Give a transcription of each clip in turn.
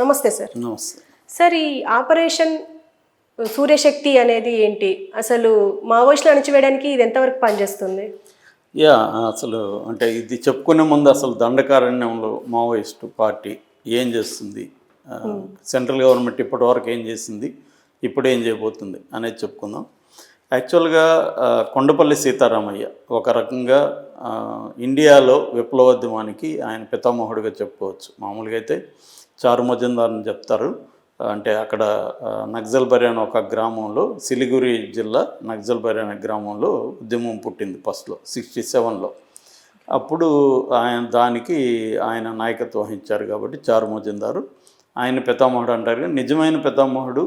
నమస్తే సార్. నమస్తే. సార్ ఈ ఆపరేషన్ సూర్యశక్తి అనేది ఏంటి? అసలు మావోయిస్టులు అణచివేయడానికి ఇది ఎంతవరకు పనిచేస్తుంది? యా అసలు అంటే ఇది చెప్పుకునే ముందు అసలు దండకారణ్యంలో మావోయిస్టు పార్టీ ఏం చేస్తుంది? సెంట్రల్ గవర్నమెంట్ ఇప్పటివరకు ఏం చేసింది? ఇప్పుడు ఏం చేయబోతుంది? అనేది చెప్పుకుందాం. యాక్చువల్గా కొండపల్లి సీతారామయ్య ఒక రకంగా ఇండియాలో విప్లవోద్యమానికి ఆయన పితామహుడిగా చెప్పుకోవచ్చు. మామూలుగా అయితే చారు మజుందార్ అని చెప్తారు. అంటే అక్కడ నక్జల్బరి అనే ఒక గ్రామంలో సిలిగురి జిల్లా నక్జల్బరి అనే గ్రామంలో ఉద్యమం పుట్టింది ఫస్ట్లో సిక్స్టీ సెవెన్లో. అప్పుడు ఆయన దానికి ఆయన నాయకత్వం వహించారు కాబట్టి చారు మజుందారు ఆయన పితామహుడు అంటారు నిజమైన పితామహుడు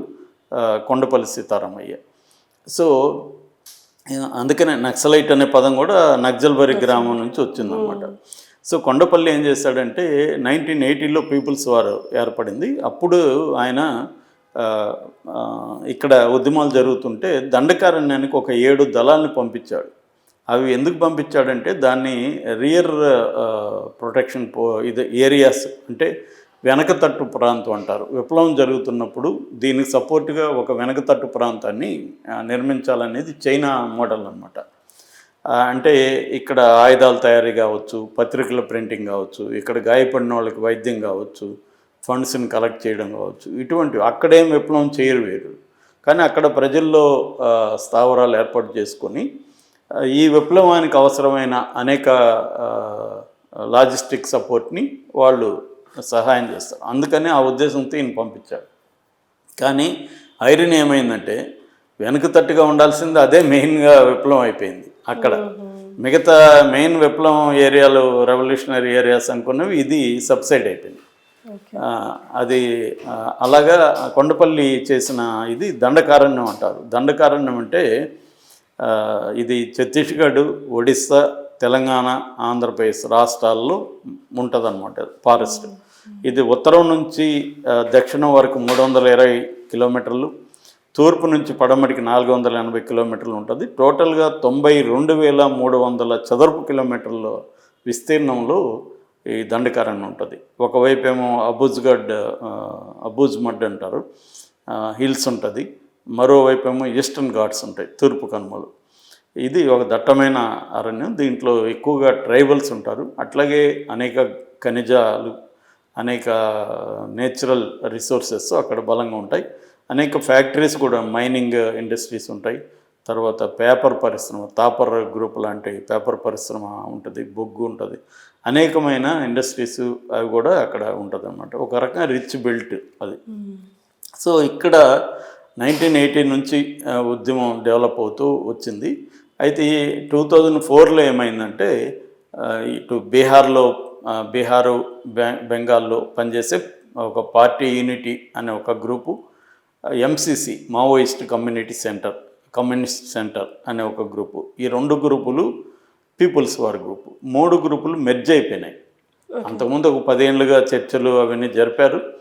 కొండపల్లి సీతారామయ్య. సో అందుకనే నక్సలైట్ అనే పదం కూడా నక్జల్బరి గ్రామం నుంచి వచ్చిందనమాట సో కొండపల్లి ఏం చేశాడంటే నైన్టీన్ ఎయిటీలో పీపుల్స్ వార్ ఏర్పడింది. అప్పుడు ఆయన ఇక్కడ ఉద్యమాలు జరుగుతుంటే దండకారణ్యానికి ఒక ఏడు దళాలను పంపించాడు. అవి ఎందుకు పంపించాడంటే దాన్ని రియర్ ప్రొటెక్షన్ పో ఇది ఏరియాస్ అంటే వెనకతట్టు ప్రాంతం అంటారు. విప్లవం జరుగుతున్నప్పుడు దీనికి సపోర్ట్గా ఒక వెనకతట్టు ప్రాంతాన్ని నిర్మించాలనేది చైనా మోడల్ అనమాట అంటే ఇక్కడ ఆయుధాల తయారీ కావచ్చు పత్రికల ప్రింటింగ్ కావచ్చు ఇక్కడ గాయపడిన వాళ్ళకి వైద్యం కావచ్చు ఫండ్స్ని కలెక్ట్ చేయడం కావచ్చు ఇటువంటివి అక్కడేం విప్లవం చేయరు వేరు. కానీ అక్కడ ప్రజల్లో స్థావరాలు ఏర్పాటు చేసుకొని ఈ విప్లవానికి అవసరమైన అనేక లాజిస్టిక్ సపోర్ట్ని వాళ్ళు సహాయం చేస్తారు. అందుకని ఆ ఉద్దేశంతో ఈయన పంపించాడు కానీ ఐరన్ ఏమైందంటే వెనుక తట్టుగా ఉండాల్సింది అదే మెయిన్గా విప్లవం అయిపోయింది అక్కడ. మిగతా మెయిన్ విప్లవం ఏరియాలు రెవల్యూషనరీ ఏరియాస్ అనుకున్నవి ఇది సబ్సైడ్ అయిపోయింది. అది అలాగా కొండపల్లి చేసిన ఇది దండకారణ్యం అంటారు. దండకారణ్యం అంటే ఇది ఛత్తీస్గఢ్ ఒడిస్సా తెలంగాణ ఆంధ్రప్రదేశ్ రాష్ట్రాల్లో ఉంటుందన్నమాట ఫారెస్ట్. ఇది ఉత్తరం నుంచి దక్షిణం వరకు మూడు వందల ఇరవై కిలోమీటర్లు తూర్పు నుంచి పడమటికి నాలుగు వందల ఎనభై కిలోమీటర్లు ఉంటుంది. టోటల్గా తొంభై రెండు వేల మూడు వందల చదరపు కిలోమీటర్ల విస్తీర్ణంలో ఈ దండకారణ్యం ఉంటుంది. ఒకవైపు ఏమో అబూజ్గఢ్ అబూజ్ మడ్ అంటారు హిల్స్ ఉంటుంది. మరోవైపు ఏమో ఈస్టర్న్ ఘాట్స్ ఉంటాయి తూర్పు కనుమలు. ఇది ఒక దట్టమైన అరణ్యం. దీంట్లో ఎక్కువగా ట్రైబల్స్ ఉంటారు. అట్లాగే అనేక ఖనిజాలు అనేక నేచురల్ రిసోర్సెస్ అక్కడ బలంగా ఉంటాయి. అనేక ఫ్యాక్టరీస్ కూడా మైనింగ్ ఇండస్ట్రీస్ ఉంటాయి. తర్వాత పేపర్ పరిశ్రమ తాపర్ గ్రూప్ లాంటి పేపర్ పరిశ్రమ ఉంటుంది బొగ్గు ఉంటుంది. అనేకమైన ఇండస్ట్రీస్ అవి కూడా అక్కడ ఉంటుంది అనమాట ఒక రకంగా రిచ్ బెల్ట్ అది. సో ఇక్కడ నైన్టీన్ ఎయిటీ నుంచి ఉద్యమం డెవలప్ అవుతూ వచ్చింది. అయితే ఈ టూ థౌజండ్ ఫోర్లో ఏమైందంటే ఇటు బీహార్లో బీహారు బె- బెంగాల్లో పనిచేసే ఒక పార్టీ యూనిటీ అనే ఒక group MCC Maoist community centre communist centre అనే ఒక గ్రూపు. ఈ రెండు గ్రూపులు పీపుల్స్ వార్ గ్రూపు. మూడు గ్రూపులు మెర్జ్ అయిపోయినాయి. అంతకుముందు ఒక పదేళ్ళుగా చర్చలు అవన్నీ జరిపారు.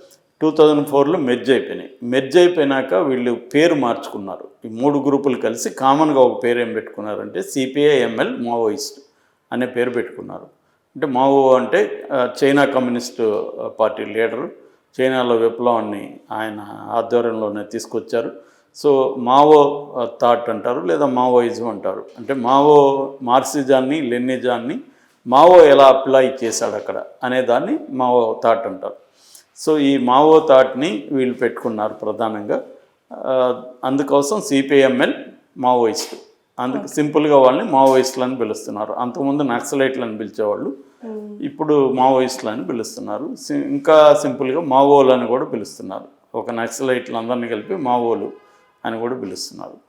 టూ థౌజండ్ ఫోర్లో మెర్జ్ అయిపోయినాయి. మెర్జ్ అయిపోయినాక వీళ్ళు పేరు మార్చుకున్నారు. ఈ మూడు గ్రూపులు కలిసి కామన్గా ఒక పేరు ఏం పెట్టుకున్నారంటే సిపిఐ ఎంఎల్ మావోయిస్ట్ అనే పేరు పెట్టుకున్నారు. అంటే మావో అంటే చైనా కమ్యూనిస్టు పార్టీ లీడరు. చైనాలో విప్లవాన్ని ఆయన ఆధ్వర్యంలోనే తీసుకొచ్చారు. సో మావో థాట్ అంటారు లేదా మావోయిజం అంటారు. అంటే మావో మార్సిజాన్ని లెన్నిజాన్ని మావో ఎలా అప్లై చేశాడు అక్కడ అనే దాన్ని మావో థాట్ అంటారు. సో ఈ మావో థాట్ని వీళ్ళు పెట్టుకున్నారు ప్రధానంగా. అందుకోసం సిపిఎంఎల్ మావోయిస్ట్. అందుకు సింపుల్గా వాళ్ళని మావోయిస్టులు అని పిలుస్తున్నారు. అంతకుముందు నక్సలైట్లు అని పిలిచేవాళ్ళు ఇప్పుడు మావోయిస్టులు అని పిలుస్తున్నారు. సి- ఇంకా సింపుల్గా మావోలు అని కూడా పిలుస్తున్నారు. ఒక నక్సలైట్లు అందరినీ కలిపి మావోలు అని కూడా పిలుస్తున్నారు.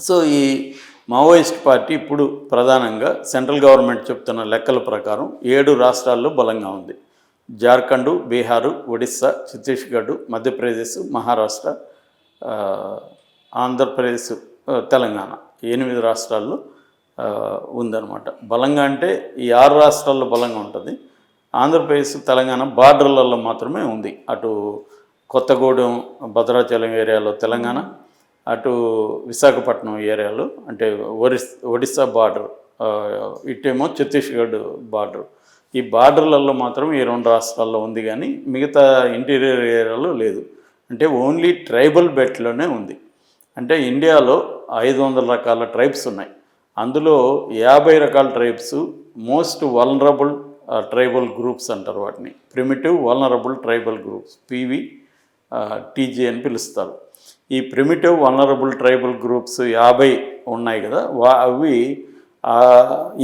సో ఈ మావోయిస్ట్ పార్టీ ఇప్పుడు ప్రధానంగా సెంట్రల్ గవర్నమెంట్ చెప్తున్న లెక్కల ప్రకారం ఏడు రాష్ట్రాల్లో బలంగా ఉంది. జార్ఖండ్ బీహారు ఒడిస్సా ఛత్తీస్గఢ్ మధ్యప్రదేశ్ మహారాష్ట్ర ఆంధ్రప్రదేశ్ తెలంగాణ. ఎనిమిది రాష్ట్రాల్లో ఉందన్నమాట. బలంగా అంటే ఈ ఆరు రాష్ట్రాల్లో బలంగా ఉంటుంది. ఆంధ్రప్రదేశ్ తెలంగాణ బార్డర్లలో మాత్రమే ఉంది. అటు కొత్తగూడెం భద్రాచలం ఏరియాలో తెలంగాణ అటు విశాఖపట్నం ఏరియాలో అంటే ఒరిస్ ఒడిస్సా బార్డర్ ఇటేమో ఛత్తీస్గఢ్ బార్డర్. ఈ బార్డర్లలో మాత్రం ఈ రెండు రాష్ట్రాల్లో ఉంది కానీ మిగతా ఇంటీరియర్ ఏరియాలో లేదు. అంటే ఓన్లీ ట్రైబల్ బెల్ట్లోనే ఉంది. అంటే ఇండియాలో ఐదు వందల రకాల ట్రైబ్స్ ఉన్నాయి. అందులో యాభై రకాల tribes most vulnerable tribal groups అంటారు వాటిని. Primitive vulnerable tribal groups PV TG అని పిలుస్తారు. ఈ ప్రిమిటివ్ వలనరబుల్ ట్రైబల్ గ్రూప్స్ యాభై ఉన్నాయి కదా. వా అవి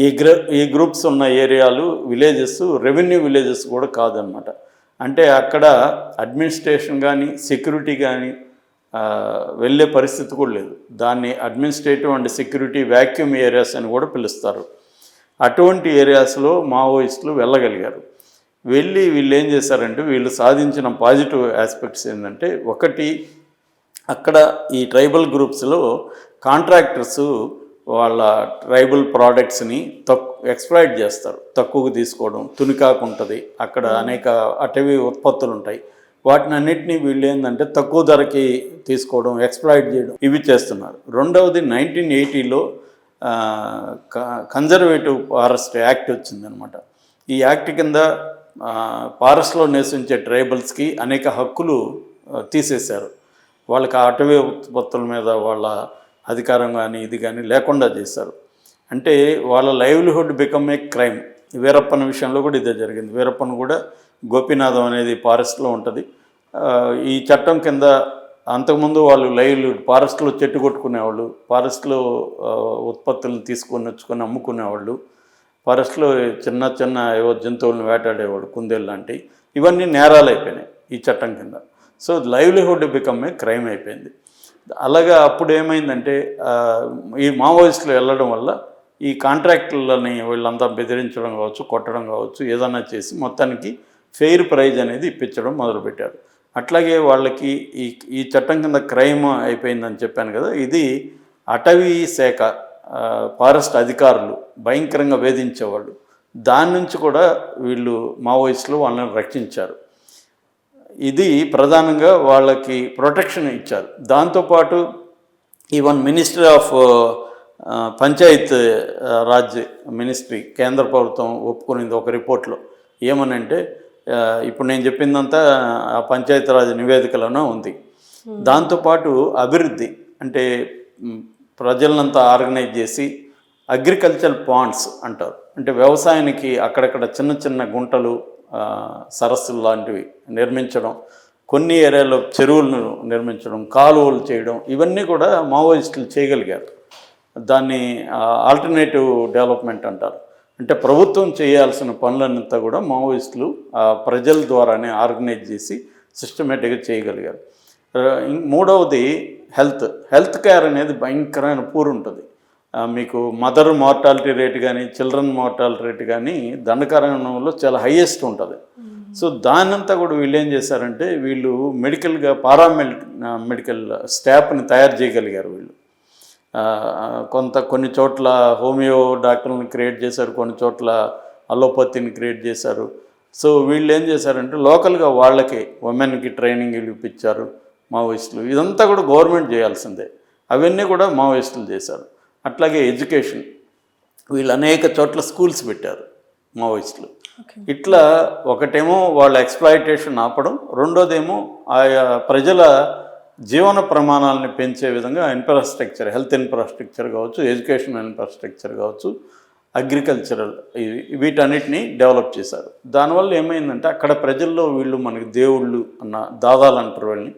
ఈ గ్ర ఈ గ్రూప్స్ ఉన్న ఏరియాలు విలేజెస్ రెవెన్యూ విలేజెస్ కూడా కాదనమాట. అంటే అక్కడ అడ్మినిస్ట్రేషన్ కానీ సెక్యూరిటీ కానీ వెళ్ళే పరిస్థితి కూడా లేదు. దాన్ని administrative and security vacuum areas అని కూడా పిలుస్తారు. అటువంటి ఏరియాస్లో మావోయిస్టులు వెళ్ళగలిగారు. వెళ్ళి వీళ్ళు ఏం చేశారంటే వీళ్ళు సాధించిన పాజిటివ్ ఆస్పెక్ట్స్ ఏంటంటే ఒకటి అక్కడ ఈ ట్రైబల్ గ్రూప్స్లో కాంట్రాక్టర్స్ వాళ్ళ ట్రైబల్ ప్రోడక్ట్స్ని తక్కు ఎక్స్ప్లాయిట్ చేస్తారు. తక్కువకు తీసుకోవడం తునికాకు ఉంటుంది. అక్కడ అనేక అటవీ ఉత్పత్తులు ఉంటాయి. వాటిని అన్నింటినీ వీళ్ళు ఏంటంటే తక్కువ ధరకి తీసుకోవడం ఎక్స్ప్లాయిట్ చేయడం ఇవి చేస్తున్నారు. రెండవది నైన్టీన్ ఎయిటీలో కన్జర్వేటివ్ ఫారెస్ట్ యాక్ట్ వచ్చిందనమాట. ఈ యాక్ట్ కింద ఫారెస్ట్లో నివసించే ట్రైబల్స్కి అనేక హక్కులు తీసేశారు. వాళ్ళకి ఆ అటవీ ఉత్పత్తుల మీద వాళ్ళ అధికారం కానీ ఇది కానీ లేకుండా చేశారు. అంటే వాళ్ళ livelihood become a crime Veerappan విషయంలో కూడా ఇదే జరిగింది. వీరప్పన్ కూడా గోపీనాథం అనేది ఫారెస్ట్లో ఉంటుంది. ఈ చట్టం కింద అంతకుముందు వాళ్ళు లైవ్లీహుడ్ ఫారెస్ట్లో చెట్టు కొట్టుకునేవాళ్ళు ఫారెస్ట్లో ఉత్పత్తులను తీసుకొని వచ్చుకొని అమ్ముకునేవాళ్ళు ఫారెస్ట్లో చిన్న చిన్న ఏవో జంతువులను వేటాడేవాడు కుందేలు లాంటివి ఇవన్నీ నేరాలు అయిపోయినాయి ఈ చట్టం కింద. So livelihood become a crime అయిపోయింది. అలాగా అప్పుడు ఏమైందంటే ఈ మావోయిస్టులు వెళ్ళడం వల్ల ఈ కాంట్రాక్టులని వీళ్ళంతా బెదిరించడం కావచ్చు కొట్టడం కావచ్చు ఏదైనా చేసి మొత్తానికి ఫెయిర్ ప్రైజ్ అనేది ఇప్పించడం మొదలుపెట్టారు. అట్లాగే వాళ్ళకి ఈ ఈ చట్టం కింద క్రైమ్ అయిపోయిందని చెప్పాను కదా ఇది అటవీ శాఖ ఫారెస్ట్ అధికారులు భయంకరంగా వేధించేవాళ్ళు. దాని నుంచి కూడా వీళ్ళు మావోయిస్టులు వాళ్ళని రక్షించారు. ఇది ప్రధానంగా వాళ్ళకి ప్రొటెక్షన్ ఇచ్చారు. దాంతోపాటు even ministry of Panchayat Raj ministry కేంద్ర ప్రభుత్వం ఒప్పుకునింది ఒక రిపోర్ట్లో. ఏమనంటే ఇప్పుడు నేను చెప్పిందంతా ఆ పంచాయతీరాజ్ నివేదికలోనే ఉంది. దాంతోపాటు అభివృద్ధి అంటే ప్రజలంతా ఆర్గనైజ్ చేసి అగ్రికల్చర్ పాండ్స్ అంటారు. అంటే వ్యవసాయానికి అక్కడక్కడ చిన్న చిన్న గుంటలు సరస్సులు లాంటివి నిర్మించడం కొన్ని ఏరియాలో చెరువులను నిర్మించడం కాలువలు చేయడం ఇవన్నీ కూడా మావోయిస్టులు చేయగలిగారు. దాన్ని ఆల్టర్నేటివ్ డెవలప్మెంట్ అంటారు. అంటే ప్రభుత్వం చేయాల్సిన పనులన్నంతా కూడా మావోయిస్టులు ప్రజల ద్వారానే ఆర్గనైజ్ చేసి సిస్టమేటిక్గా చేయగలిగారు. మూడవది హెల్త్. హెల్త్ కేర్ అనేది భయంకరమైన పూర్ ఉంటుంది. మీకు మదర్ మార్టాలిటీ రేట్ కానీ చిల్డ్రన్ మార్టాలిటీ రేట్ కానీ దండకారణంలో చాలా హైయెస్ట్ ఉంటుంది. సో దాన్నంతా కూడా వీళ్ళు ఏం చేశారంటే వీళ్ళు మెడికల్గా పారామెడి మెడికల్ స్టాఫ్ని తయారు చేయగలిగారు వీళ్ళు. కొంత కొన్ని చోట్ల హోమియో డాక్టర్లను క్రియేట్ చేశారు కొన్ని చోట్ల అలోపతిని క్రియేట్ చేశారు. సో వీళ్ళు ఏం చేశారంటే లోకల్గా వాళ్ళకి ఉమెన్కి ట్రైనింగ్ ఇప్పించారు మావోయిస్టులు. ఇదంతా కూడా గవర్నమెంట్ చేయాల్సిందే. అవన్నీ కూడా మావోయిస్టులు చేశారు. అట్లాగే ఎడ్యుకేషన్. వీళ్ళు అనేక చోట్ల స్కూల్స్ పెట్టారు మావోయిస్టులు. ఇట్లా ఒకటేమో వాళ్ళ ఎక్స్ప్లాయిటేషన్ ఆపడం రెండోదేమో ఆయా ప్రజల జీవన ప్రమాణాలని పెంచే విధంగా ఇన్ఫ్రాస్ట్రక్చర్ హెల్త్ ఇన్ఫ్రాస్ట్రక్చర్ కావచ్చు ఎడ్యుకేషన్ ఇన్ఫ్రాస్ట్రక్చర్ కావచ్చు అగ్రికల్చరల్ వీటన్నిటిని డెవలప్ చేశారు. దానివల్ల ఏమైందంటే అక్కడ ప్రజల్లో వీళ్ళు మనకి దేవుళ్ళు అన్న దాదాలు అంటారు వాళ్ళని.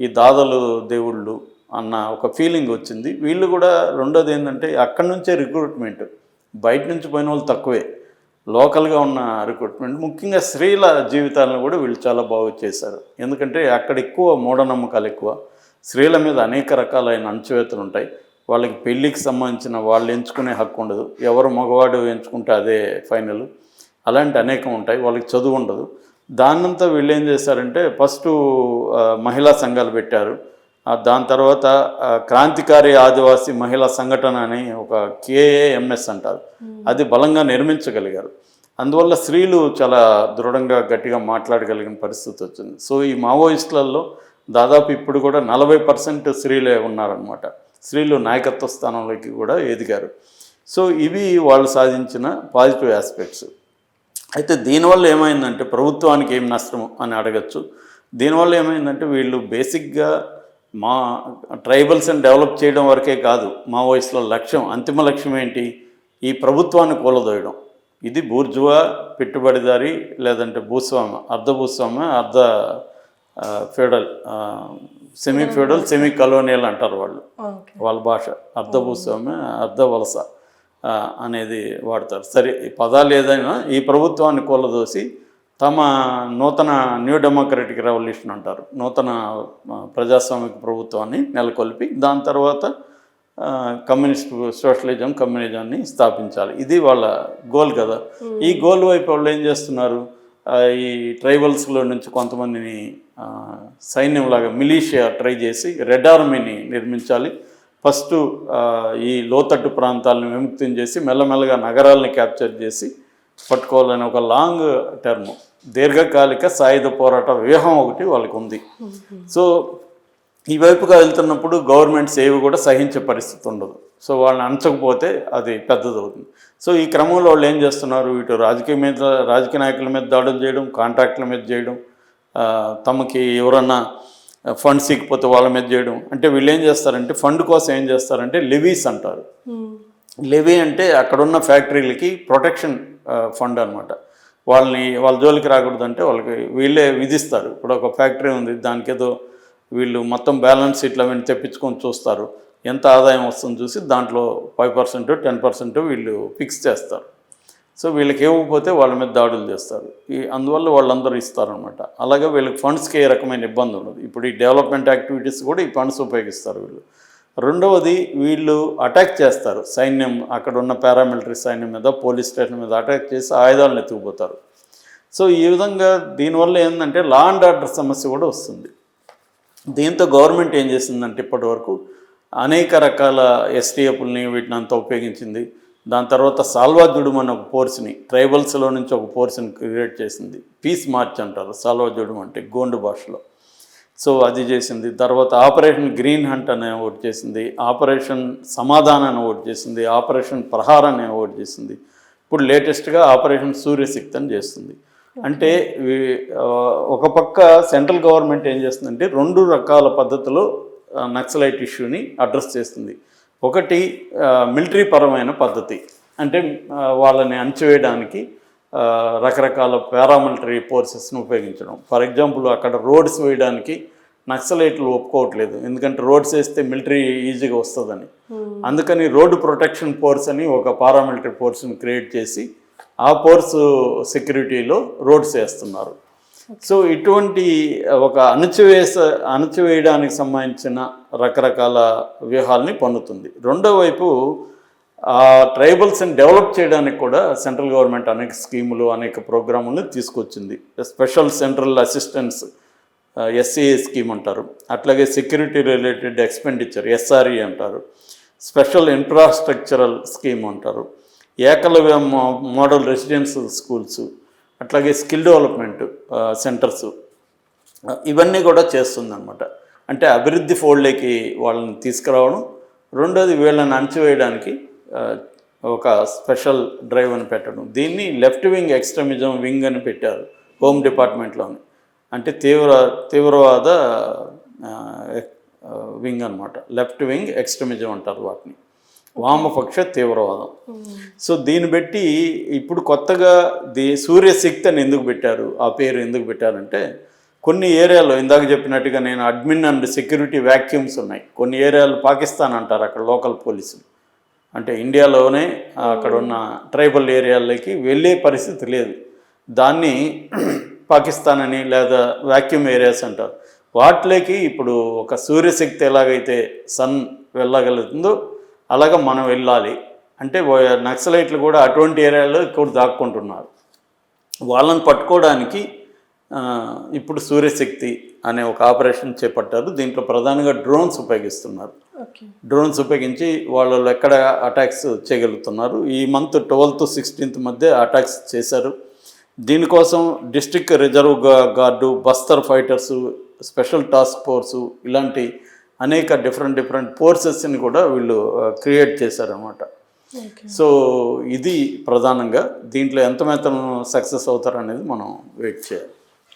ఈ దాదాలు దేవుళ్ళు అన్న ఒక ఫీలింగ్ వచ్చింది. వీళ్ళు కూడా రెండోది ఏంటంటే అక్కడి నుంచే రిక్రూట్మెంట్ బయట నుంచి పోయిన వాళ్ళు తక్కువే. లోకల్గా ఉన్న రిక్రూట్మెంట్ ముఖ్యంగా స్త్రీల జీవితాలను కూడా వీళ్ళు చాలా బాగా చేశారు. ఎందుకంటే అక్కడ ఎక్కువ మూఢనమ్మకాలు ఎక్కువ. స్త్రీల మీద అనేక రకాలైన అణచివేతలు ఉంటాయి. వాళ్ళకి పెళ్ళికి సంబంధించిన వాళ్ళు ఎంచుకునే హక్కు ఉండదు. ఎవరు మగవాడు ఎంచుకుంటే అదే ఫైనల్. అలాంటి అనేకం ఉంటాయి. వాళ్ళకి చదువు ఉండదు. దాన్నంతా వీళ్ళు ఏం చేశారంటే ఫస్ట్ మహిళా సంఘాలు పెట్టారు. దాని తర్వాత క్రాంతికారి ఆదివాసీ మహిళా సంఘటన అని ఒక కేఏఎంఎస్ అంటారు. అది బలంగా నిర్మించగలిగారు. అందువల్ల స్త్రీలు చాలా దృఢంగా గట్టిగా మాట్లాడగలిగిన పరిస్థితి వచ్చింది. సో ఈ మావోయిస్టులలో దాదాపు ఇప్పుడు కూడా నలభై పర్సెంట్ స్త్రీలే ఉన్నారనమాట స్త్రీలు నాయకత్వ స్థానంలోకి కూడా ఎదిగారు. సో ఇవి వాళ్ళు సాధించిన పాజిటివ్ ఆస్పెక్ట్స్ అయితే దీనివల్ల ఏమైందంటే ప్రభుత్వానికి ఏం నష్టం అని అడగచ్చు. దీనివల్ల ఏమైందంటే వీళ్ళు బేసిక్గా మా ట్రైబల్స్ని డెవలప్ చేయడం వరకే కాదు మా వయసులో లక్ష్యం అంతిమ లక్ష్యం ఏంటి? ఈ ప్రభుత్వాన్ని కూలదోయడం. ఇది బూర్జువా పెట్టుబడిదారి లేదంటే భూస్వామి అర్ధ భూస్వామి అర్ధ ఆ, సెమీ ఫెడరల్ సెమీ కలోనియల్ అంటారు వాళ్ళు. వాళ్ళ భాష అర్ధ భూస్వామి అర్ధ వలస అనేది వాడతారు. సరే ఈ పదాలు ఏదైనా ఈ ప్రభుత్వాన్ని కూలదోసి తమ నూతన న్యూ డెమోక్రటిక్ రెవల్యూషన్ అంటారు. నూతన ప్రజాస్వామిక ప్రభుత్వాన్ని నెలకొల్పి దాని తర్వాత కమ్యూనిస్ట్ సోషలిజం కమ్యూనిజాన్ని స్థాపించాలి. ఇది వాళ్ళ గోల్ కదా. ఈ గోల్ వైపు వాళ్ళు ఏం చేస్తున్నారు? ఈ ట్రైబల్స్లో నుంచి కొంతమందిని సైన్యంలాగా మిలీషియా ట్రై చేసి రెడ్ ఆర్మీని నిర్మించాలి. ఫస్ట్ ఈ లోతట్టు ప్రాంతాలను విముక్తం చేసి మెల్లమెల్లగా నగరాలని క్యాప్చర్ చేసి పట్టుకోవాలని ఒక లాంగ్ టర్మ్. దీర్ఘకాలిక సాయుధ పోరాట వ్యూహం ఒకటి వాళ్ళకి ఉంది సో ఈ వైపుగా వెళ్తున్నప్పుడు గవర్నమెంట్స్ ఏవి కూడా సహించే పరిస్థితి ఉండదు. సో వాళ్ళని అంచకపోతే అది పెద్దదవుతుంది. సో ఈ క్రమంలో వాళ్ళు ఏం చేస్తున్నారు? ఇటు రాజకీయ మీద రాజకీయ నాయకుల మీద దాడులు చేయడం కాంట్రాక్టుల మీద చేయడం తమకి ఎవరన్నా ఫండ్స్ ఇకపోతే వాళ్ళ మీద చేయడం. అంటే వీళ్ళు ఏం చేస్తారంటే ఫండ్ కోసం ఏం చేస్తారంటే లివీస్ అంటారు. లెవీ అంటే అక్కడున్న ఫ్యాక్టరీలకి ప్రొటెక్షన్ ఫండ్ అనమాట వాళ్ళని వాళ్ళ జోలికి రాకూడదంటే వాళ్ళకి వీళ్ళే విధిస్తారు. ఇప్పుడు ఒక ఫ్యాక్టరీ ఉంది దానికి ఏదో వీళ్ళు మొత్తం బ్యాలెన్స్ షీట్లు అవన్నీ తెప్పించుకొని చూస్తారు. ఎంత ఆదాయం వస్తుందో చూసి దాంట్లో ఫైవ్ పర్సెంట్ టెన్ పర్సెంట్ వీళ్ళు ఫిక్స్ చేస్తారు. సో వీళ్ళకి ఇవ్వకపోతే వాళ్ళ మీద దాడులు చేస్తారు. ఈ అందువల్ల వాళ్ళందరూ ఇస్తారనమాట అలాగే వీళ్ళకి ఫండ్స్కి ఏ రకమైన ఇబ్బంది ఉండదు. ఇప్పుడు ఈ డెవలప్మెంట్ యాక్టివిటీస్ కూడా ఈ ఫండ్స్ ఉపయోగిస్తారు వీళ్ళు. రెండవది వీళ్ళు అటాక్ చేస్తారు. సైన్యం అక్కడ ఉన్న పారామిలిటరీ సైన్యం మీద పోలీస్ స్టేషన్ మీద అటాక్ చేసి ఆయుధాలను ఎత్తుకుపోతారు. సో ఈ విధంగా దీనివల్ల ఏంటంటే లా అండ్ ఆర్డర్ సమస్య కూడా వస్తుంది. దీంతో గవర్నమెంట్ ఏం చేసిందంటే ఇప్పటివరకు అనేక రకాల ఎస్టీఎఫ్ని వీటిని అంతా ఉపయోగించింది. దాని తర్వాత సాల్వాజుడుమ్ అనే ఒక ఫోర్స్ని ట్రైబల్స్లో నుంచి ఒక ఫోర్స్ని క్రియేట్ చేసింది. పీస్ మార్చ్ అంటారు. సాల్వాజుడుమ్ అంటే గోండు భాషలో. సో అది చేసింది. తర్వాత ఆపరేషన్ గ్రీన్ హంట్ అనే ఒకటి చేసింది. ఆపరేషన్ సమాధానం అని ఒకటి చేసింది. ఆపరేషన్ ప్రహార్ అనే ఒకటి చేసింది. ఇప్పుడు లేటెస్ట్గా ఆపరేషన్ సూర్యశక్తి అని చేస్తుంది. అంటే ఒక పక్క సెంట్రల్ గవర్నమెంట్ ఏం చేస్తుందంటే రెండు రకాల పద్ధతిలో నక్సలైట్ ఇష్యూని అడ్రస్ చేస్తుంది. ఒకటి మిలిటరీ పరమైన పద్ధతి. అంటే వాళ్ళని అణచివేయడానికి రకరకాల పారామిలిటరీ ఫోర్సెస్ని ఉపయోగించడం. ఫర్ ఎగ్జాంపుల్ అక్కడ రోడ్స్ వేయడానికి నక్సలైట్లు ఒప్పుకోవట్లేదు. ఎందుకంటే రోడ్స్ వేస్తే మిలిటరీ ఈజీగా వస్తుందని. అందుకని రోడ్డు ప్రొటెక్షన్ ఫోర్స్ అని ఒక పారామిలిటరీ ఫోర్స్ని క్రియేట్ చేసి ఆ ఫోర్స్ సెక్యూరిటీలో రోడ్స్ వేస్తున్నారు. సో ఇటువంటి ఒక అణచివేస అణచివేయడానికి సంబంధించిన రకరకాల వ్యూహాల్ని పన్నుతుంది రెండో వైపు ఆ ట్రైబల్స్ని డెవలప్ చేయడానికి కూడా సెంట్రల్ గవర్నమెంట్ అనేక స్కీములు అనేక ప్రోగ్రాములను తీసుకొచ్చింది. Special central assistance SCA scheme అంటారు. అట్లాగే సెక్యూరిటీ రిలేటెడ్ ఎక్స్పెండిచర్ ఎస్ఆర్ఈ అంటారు. స్పెషల్ ఇన్ఫ్రాస్ట్రక్చరల్ స్కీమ్ అంటారు. ఏకలవ్య మో- మోడల్ రెసిడెన్షియల్ స్కూల్స్ అట్లాగే స్కిల్ డెవలప్మెంట్ సెంటర్స్ ఇవన్నీ కూడా చేస్తుందన్నమాట. అంటే అభివృద్ధి ఫోల్డ్లోకి వాళ్ళని తీసుకురావడం. రెండోది వీళ్ళని అణచివేయడానికి ఒక స్పెషల్ డ్రైవ్ అని పెట్టడం. దీన్ని లెఫ్ట్ వింగ్ ఎక్స్ట్రీమిజం వింగ్ అని పెట్టారు హోమ్ డిపార్ట్మెంట్లోని. అంటే తీవ్ర తీవ్రవాద వింగ్ అనమాట లెఫ్ట్ వింగ్ ఎక్స్ట్రీమిజం అంటారు వాటిని. వామపక్ష తీవ్రవాదం. సో దీన్ని బట్టి ఇప్పుడు కొత్తగా ది సూర్యశక్తి అని ఎందుకు పెట్టారు? ఆ పేరు ఎందుకు పెట్టారంటే కొన్ని ఏరియాలో ఇందాక చెప్పినట్టుగా నేను అడ్మిన్ అండ్ సెక్యూరిటీ వ్యాక్యూమ్స్ ఉన్నాయి. కొన్ని ఏరియాలు పాకిస్తాన్ అంటారు అక్కడ లోకల్ పోలీసులు. అంటే ఇండియాలోనే అక్కడ ఉన్న ట్రైబల్ ఏరియాలకి వెళ్ళే పరిస్థితి లేదు. దాన్ని పాకిస్తాన్ అని లేదా వాక్యూమ్ ఏరియాస్ అంటారు. వాటిలోకి ఇప్పుడు ఒక సూర్యశక్తి ఎలాగైతే సన్ వెళ్ళగలుగుతుందో అలాగ మనం వెళ్ళాలి. అంటే నక్సలైట్లు కూడా అటువంటి ఏరియాలో ఇక్కడ దాక్కుంటున్నారు. వాళ్ళని పట్టుకోవడానికి ఇప్పుడు సూర్యశక్తి అనే ఒక ఆపరేషన్ చేపట్టారు. దీంట్లో ప్రధానంగా డ్రోన్స్ ఉపయోగిస్తున్నారు. డ్రోన్స్ ఉపయోగించి వాళ్ళు ఎక్కడ అటాక్స్ చేయగలుగుతున్నారు. ఈ మంత్ ట్వెల్త్ సిక్స్టీన్త్ మధ్య అటాక్స్ చేశారు. దీనికోసం district reserve guard Bastar fighters special task force ఇలాంటి అనేక డిఫరెంట్ డిఫరెంట్ ఫోర్సెస్ని కూడా వీళ్ళు క్రియేట్ చేశారన్నమాట. సో ఇది ప్రధానంగా దీంట్లో ఎంత మాత్రం సక్సెస్ అవుతారు అనేది మనం వెయిట్ చేయాలి.